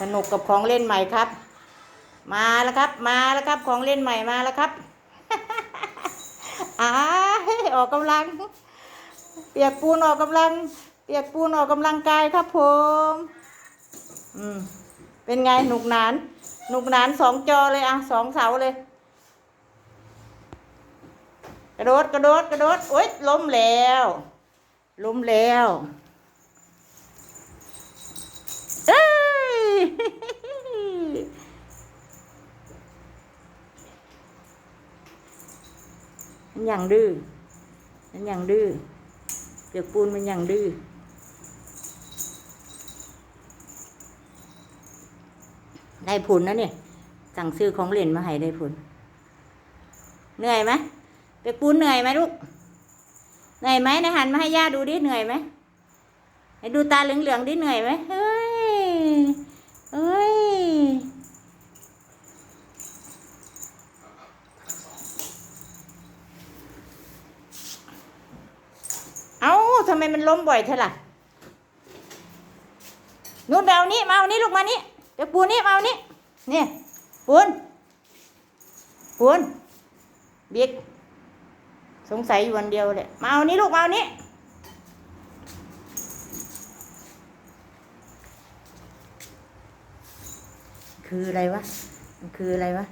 สนุกกับของเล่นใหม่ครับ มาแล้วครับ มาแล้วครับ ของเล่นใหม่มาแล้วครับอ้าออกกำลัง เปียกปูนออกกำลัง เปียกปูนออกกำลังกายครับผม อืม เป็นไงหนุกหนาน หนุกหนานสองจอเลยอะสองเสาเลย กระโดดกระโดดกระโดดโอ๊ยล้มแล้ว ล้มแล้วเอ้ย มันอย่างดื้อ มันอย่างดื้อเปียกปูนมันอย่างดื้อ ได้ผลนะเนี่ย สั่งซื้อของเล่นมาให้ได้ผล เหนื่อยไหมเปียกปูนเหนื่อยไหมลูก เหนื่อยไหมนายหันมาให้ย่าดูดิ เหนื่อยไหมให้ดูตาเหลืองๆดิเหนื่อยไหมเฮ้ย เฮ้ย เอ้า ทำไมมันล้มบ่อยเท่าล่ะนู่นเอานี้มาเอานี้ลูกมานี่เดี๋ยวปูนี่มาเอานี้เนี่ยปูนปูนบิ๊กสงสัยอยู่วันเดียวเลยมาเอานี้ลูกมาเอานี้คืออะไรวะ มันคืออะไรวะ